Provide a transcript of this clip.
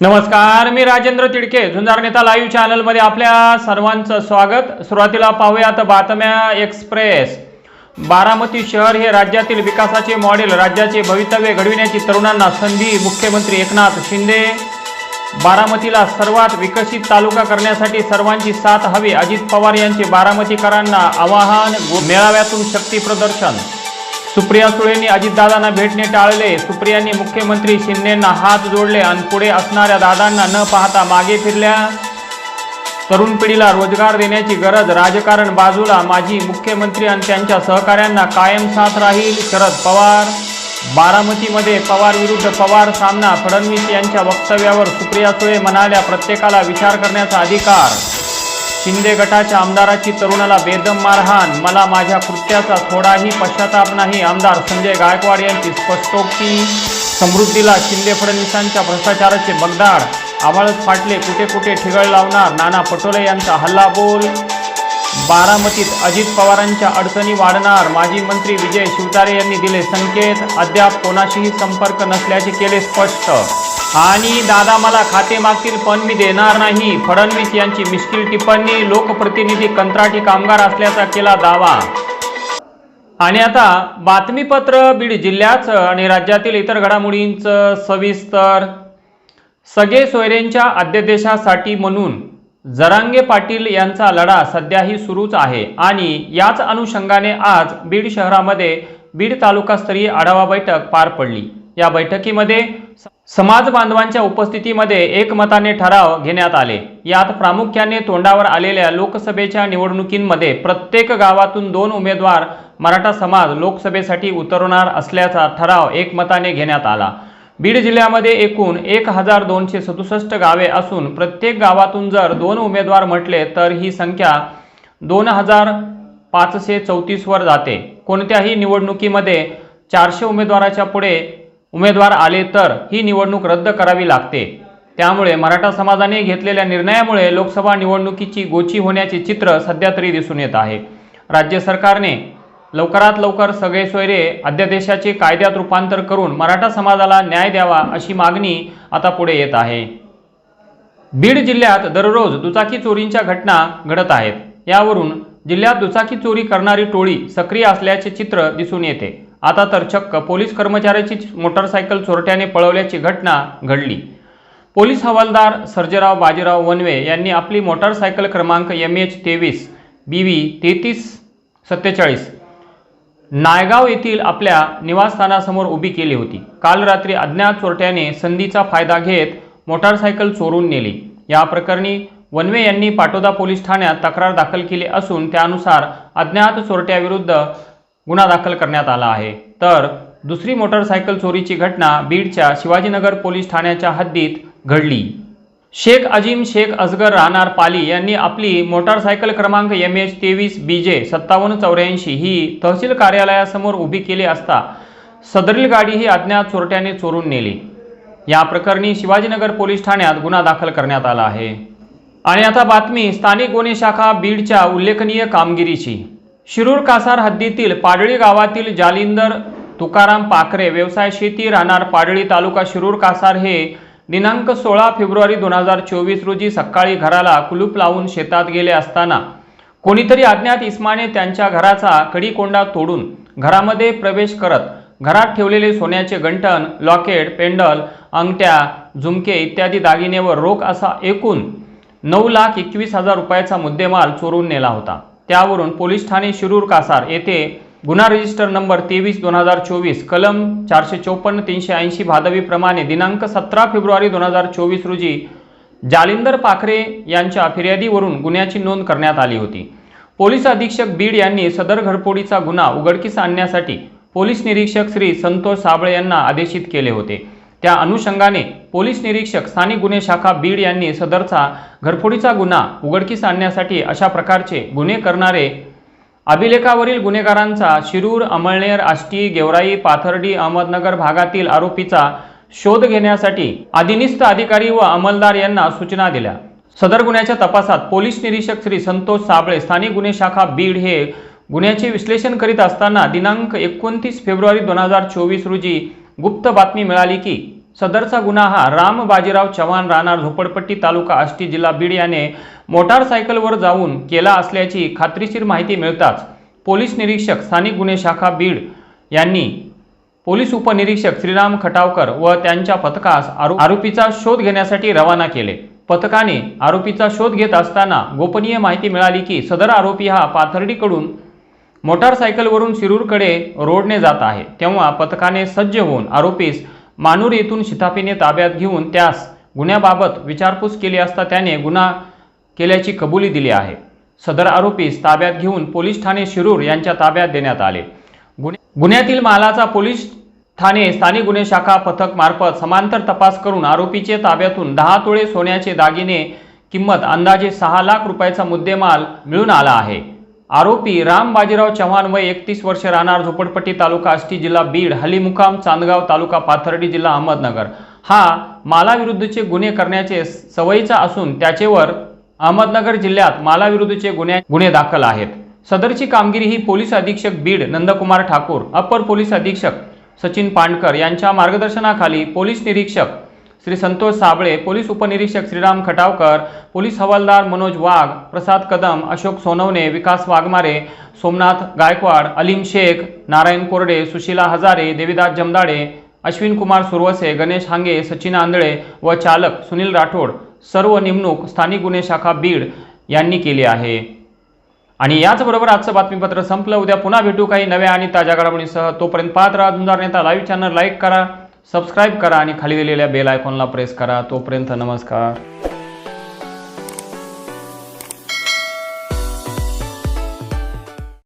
नमस्कार मी राजेंद्र तिडके. झुंजार नेता लाईव्ह चॅनलमध्ये आपल्या सर्वांचं स्वागत. सुरुवातीला पाहूयात बातम्या एक्सप्रेस. बारामती शहर हे राज्यातील विकासाचे मॉडेल राज्याचे भवितव्य घडविण्याची तरुणांना संधी. मुख्यमंत्री एकनाथ शिंदे बारामतीला सर्वात विकसित तालुका करण्यासाठी सर्वांची साथ हवी. अजित पवार यांचे बारामतीकरांना आवाहन. मेळाव्यातून शक्ती प्रदर्शन. सुप्रिया सुळेंनी अजितदादांना भेटणे टाळले. सुप्रियांनी मुख्यमंत्री शिंदेंना हात जोडले आणि पुढे असणाऱ्या दादांना न पाहता मागे फिरल्या. तरुण पिढीला रोजगार देण्याची गरज राजकारण बाजूला माजी मुख्यमंत्री आणि त्यांच्या सहकाऱ्यांना कायम साथ राहील शरद पवार. बारामतीमध्ये पवार विरुद्ध पवार सामना फडणवीस यांच्या वक्तव्यावर सुप्रिया सुळे म्हणाल्या प्रत्येकाला विचार करण्याचा अधिकार शिंदे गटाच्या आमदाराची तरुणाला बेदम मारहाण. मला माझ्या कृत्याचा थोडाही पश्चाताप नाही आमदार संजय गायकवाड यांची स्पष्टोक्ती. समृद्धीला शिंदे फडणवीसांच्या भ्रष्टाचाराचे बगदाड. आवाळच फाटले कुठे कुठे ठिगळ लावणार? नाना पटोले यांचा हल्लाबोल बारामतीत अजित पवारांच्या अडचणी वाढणार. माजी मंत्री विजय शिवतारे यांनी दिले संकेत. अद्याप कोणाशीही संपर्क नसल्याचे केले स्पष्ट. आणि दादा मला खाते मागतील पण मी देणार नाही. फडणवीस यांची मिश्किल टिप्पणी लोकप्रतिनिधी कंत्राटी कामगार असल्याचा केला दावा. आणि आता बातमीपत्र बीड जिल्ह्याचं आणि राज्यातील इतर घडामोडींचं सविस्तर. सगळे सोयरेंच्या अध्यादेशासाठी म्हणून जरांगे पाटील यांचा लढा सध्याही सुरूच आहे. आणि याच अनुषंगाने आज बीड शहरामध्ये बीड तालुकास्तरीय आढावा बैठक पार पडली. या बैठकीमध्ये समाज बांधवांच्या उपस्थितीमध्ये एकमताने ठराव घेण्यात आले. यात प्रामुख्याने तोंडावर आलेल्या लोकसभेच्या निवडणुकींमध्ये प्रत्येक गावातून दोन उमेदवार मराठा समाज लोकसभेसाठी उतरवणार असल्याचा ठराव एकमताने घेण्यात आला. बीड जिल्ह्यामध्ये एकूण एक हजार दोनशे सदुसष्ट गावे असून प्रत्येक गावातून जर दोन उमेदवार म्हटले तर ही संख्या दोन हजार पाचशे चौतीसवर जाते. कोणत्याही निवडणुकीमध्ये चारशे उमेदवाराच्या पुढे उमेदवार आले तर ही निवडणूक रद्द करावी लागते. त्यामुळे मराठा समाजाने घेतलेल्या निर्णयामुळे लोकसभा निवडणुकीची गोची होण्याचे चित्र सध्या तरी दिसून येत आहे. राज्य सरकारने लवकरात लवकर सगळे सोयरे अध्यादेशाचे कायद्यात रूपांतर करून मराठा समाजाला न्याय द्यावा अशी मागणी आता पुढे येत आहे. बीड जिल्ह्यात दररोज दुचाकी चोरींच्या घटना घडत आहेत. यावरून जिल्ह्यात दुचाकी चोरी करणारी टोळी सक्रिय असल्याचे चित्र दिसून येते. आता तर चक्क पोलीस कर्मचाऱ्याची मोटारसायकल चोरट्याने पळवल्याची घटना घडली. पोलीस हवालदार सर्जेराव बाजीराव वनवे यांनी आपली मोटारसायकल क्रमांक एम एच तेवीस बी व्ही तेहतीस सत्तेचाळीस नायगाव येथील आपल्या निवासस्थानासमोर उभी केली होती. काल रात्री अज्ञात चोरट्याने संधीचा फायदा घेत मोटारसायकल चोरून नेली. या प्रकरणी वनवे यांनी पाटोदा पोलीस ठाण्यात तक्रार दाखल केली असून त्यानुसार अज्ञात चोरट्याविरुद्ध गुन्हा दाखल करण्यात आला आहे. तर दुसरी मोटारसायकल चोरीची घटना बीडच्या शिवाजीनगर पोलीस ठाण्याच्या हद्दीत घडली. शेख अजीम शेख असगर राहणार पाली यांनी आपली मोटारसायकल क्रमांक एम एच तेवीस बी जे सत्तावन्न चौऱ्याऐंशी ही तहसील कार्यालयासमोर उभी केली असता सदरील गाडी ही अज्ञात चोरट्याने चोरून नेली. या प्रकरणी शिवाजीनगर पोलीस ठाण्यात गुन्हा दाखल करण्यात आला आहे. आणि आता बातमी स्थानिक गुन्हे शाखा बीडच्या उल्लेखनीय कामगिरीची. शिरूर कासार हद्दीतील पाडळी गावातील जालिंदर तुकाराम पाखरे व्यवसाय शेती राहणार पाडळी तालुका शिरूर कासार हे दिनांक सोळा फेब्रुवारी दोन हजार चोवीस रोजी सकाळी घराला कुलूप लावून शेतात गेले असताना कोणीतरी अज्ञात इस्माने त्यांच्या घराचा कडीकोंडा तोडून घरामध्ये प्रवेश करत घरात ठेवलेले सोन्याचे गंठण लॉकेट पेंडल अंगठ्या झुमके इत्यादी दागिने व रोख असा एकूण नऊ लाख एकवीस हजार रुपयाचा मुद्देमाल चोरून नेला होता. त्यावरून पोलीस ठाणे शिरूर कासार येथे गुन्हा रजिस्टर नंबर तेवीस दोन हजार चोवीस कलम चारशे चौपन्न तीनशे ऐंशी भादवीप्रमाणे दिनांक सतरा फेब्रुवारी दोन हजार चोवीस रोजी जालिंदर पाखरे यांच्या फिर्यादीवरून गुन्ह्याची नोंद करण्यात आली होती. पोलीस अधीक्षक बीड यांनी सदर घरफोडीचा गुन्हा उघडकीस आणण्यासाठी पोलीस निरीक्षक श्री संतोष साबळे यांना आदेशित केले होते. त्या अनुषंगाने पोलीस निरीक्षक स्थानिक गुन्हे शाखा बीड यांनी सदरचा घरफोडीचा गुन्हा उघडकीस आणण्यासाठी अशा प्रकारचे गुन्हे करणारे अभिलेखावरील गुन्हेगारांचा शिरूर अमळनेर आष्टी गेवराई पाथर्डी अहमदनगर भागातील आरोपीचा शोध घेण्यासाठी अधिनिस्त अधिकारी व अंमलदार यांना सूचना दिल्या. सदर गुन्ह्याच्या तपासात पोलीस निरीक्षक श्री संतोष साबळे स्थानिक गुन्हे शाखा बीड हे गुन्ह्याचे विश्लेषण करीत असताना दिनांक एकोणतीस फेब्रुवारी दोन हजार चोवीस रोजी गुप्त बातमी मिळाली की सदरचा गुन्हा हा राम बाजीराव चव्हाण राहणार झोपडपट्टी तालुका आष्टी जिल्हा बीड याने मोटारसायकलवर जाऊन केला असल्याची खात्रीशीर माहिती मिळताच पोलीस निरीक्षक स्थानिक गुन्हे शाखा बीड यांनी पोलीस उपनिरीक्षक श्रीराम खटावकर व त्यांच्या पथकास आरो- आरोपीचा शोध घेण्यासाठी रवाना केले. पथकाने आरोपीचा शोध घेत असताना गोपनीय माहिती मिळाली की सदर आरोपी हा पाथर्डीकडून मोटारसायकलवरून शिरूरकडे रोडने जात आहे. तेव्हा पथकाने सज्ज होऊन आरोपीस मानूर येथून शितापीने ताब्यात घेऊन त्यास गुन्ह्याबाबत विचारपूस केली असता त्याने गुन्हा केल्याची कबुली दिली आहे. सदर आरोपीस ताब्यात घेऊन पोलीस ठाणे शिरूर यांच्या ताब्यात देण्यात आले. गुन्हे- गुन्ह्यातील मालाचा पोलीस ठाणे स्थानिक गुन्हे शाखा पथक मार्फत समांतर तपास करून आरोपीचे ताब्यातून दहा तोळे सोन्याचे दागिने किंमत अंदाजे सहा लाख रुपयाचा मुद्देमाल मिळून आला आहे. आरोपी राम बाजीराव चव्हाण वय एकतीस वर्ष राहणार झोपडपट्टी तालुका आष्टी जिल्हा बीड हलीमुकाम चांदगाव तालुका पाथर्डी जिल्हा अहमदनगर. हा मालाविरुद्धचे गुन्हे करण्याचे सवयीचा असून त्याचेवर अहमदनगर जिल्ह्यात मालाविरुद्धचे गुन्हे गुन्हे दाखल आहेत. सदरची कामगिरी ही पोलीस अधीक्षक बीड नंदकुमार ठाकूर अप्पर पोलीस अधीक्षक सचिन पांडकर यांच्या मार्गदर्शनाखाली पोलीस निरीक्षक श्री संतोष साबळे पोलीस उपनिरीक्षक श्रीराम खटावकर पोलीस हवालदार मनोज वाघ प्रसाद कदम अशोक सोनवणे विकास वाघमारे सोमनाथ गायकवाड अलीम शेख नारायण कोरडे सुशीला हजारे देविदास जमदाडे अश्विन कुमार सुरवसे गणेश हांगे सचिन आंधळे व चालक सुनील राठोड. सर्व नेमणूक स्थानिक गुन्हे शाखा बीड यांनी केली आहे. आणि याचबरोबर आजचं बातमीपत्र संपलं. उद्या पुन्हा भेटू काही नव्या आणि ताज्या घडामोडींसह. तोपर्यंत पाहत राहा Zunjar Neta live channel. Like करा. सबस्क्राईब करा आणि खाली दिलेल्या बेल आयकॉनला प्रेस करा. तोपर्यंत नमस्कार.